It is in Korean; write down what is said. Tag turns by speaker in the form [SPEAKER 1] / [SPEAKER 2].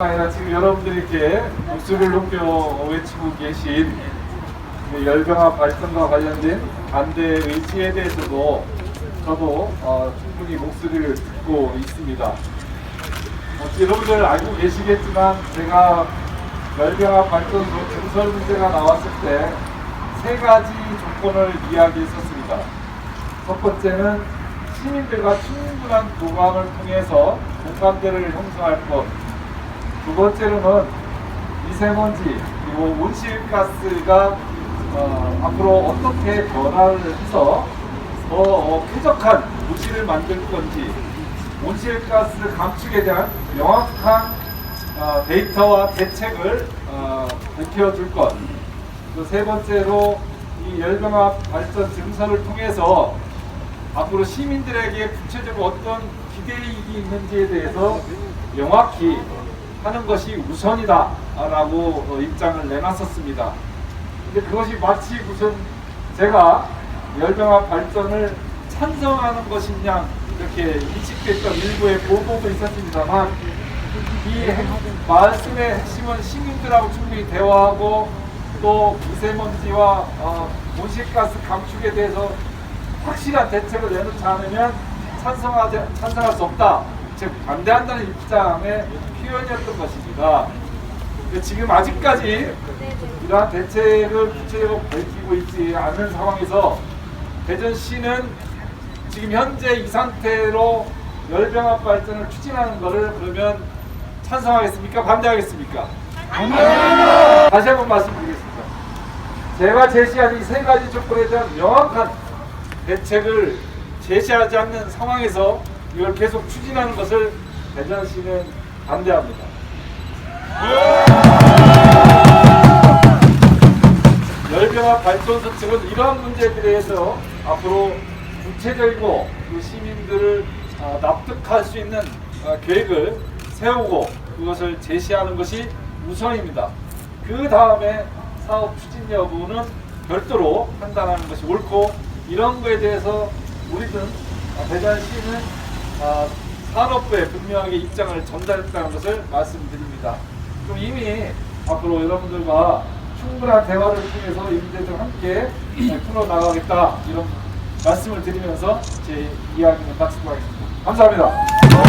[SPEAKER 1] 아니라 지금 여러분들께 목소리를 높여 외치고 계신 그 열병화 발전과 관련된 반대 의지에 대해서도 저도 어, 충분히 목소리를 듣고 있습니다. 어, 여러분들 알고 계시겠지만 제가 열병화 발전 증설 문제가 나왔을 때 세 가지 조건을 이야기했었습니다. 첫 번째는 시민들과 충분한 교감을 통해서 공감대를 형성할 것. 두 번째로는 미세먼지 그리고 온실가스가 어, 앞으로 어떻게 변화를 해서 더 어, 쾌적한 도시를 만들 건지 온실가스 감축에 대한 명확한 어, 데이터와 대책을 어, 밝혀줄 것. 또세 번째로 이 열병합 발전 증서를 통해서 앞으로 시민들에게 구체적으로 어떤 기대이익이 있는지에 대해서 명확히 하는 것이 우선이다라고 어, 입장을 내놨었습니다. 근데 그것이 마치 무슨 제가 열병합 발전을 찬성하는 것이냐 이렇게 인식됐던 일부의 보도도 있었습니다만 이 말씀의 핵심은 시민들하고 충분히 대화하고 또 미세먼지와 어, 온실가스 감축에 대해서 확실한 대책을 내놓지 않으면 찬성하지, 찬성할 수 없다. 즉 반대한다는 입장에 표현이었던 것입니다. 지금 아직까지 이러한 대책을 구체적으로 밝히고 있지 않은 상황에서 대전시는 지금 현재 이 상태로 열병합 발전을 추진하는 것을 그러면 찬성하겠습니까? 반대하겠습니까? 아니요. 다시 한번 말씀드리겠습니다. 제가 제시한 이 세 가지 조건에 대한 명확한 대책을 제시하지 않는 상황에서 이걸 계속 추진하는 것을 대전시는 반대합니다. 열병합 발전소 측은 이러한 문제들에 대해서 앞으로 구체적이고 그 시민들을 어, 납득할 수 있는 어, 계획을 세우고 그것을 제시하는 것이 우선입니다. 그 다음에 사업 추진 여부는 별도로 판단하는 것이 옳고 이런 거에 대해서 우리는 어, 대전시는 어, 산업부에 분명하게 입장을 전달했다는 것을 말씀드립니다. 그럼 이미 앞으로 여러분들과 충분한 대화를 통해서 이 문제들 함께 풀어나가겠다 이런 말씀을 드리면서 제 이야기는 마치도록 하겠습니다. 감사합니다.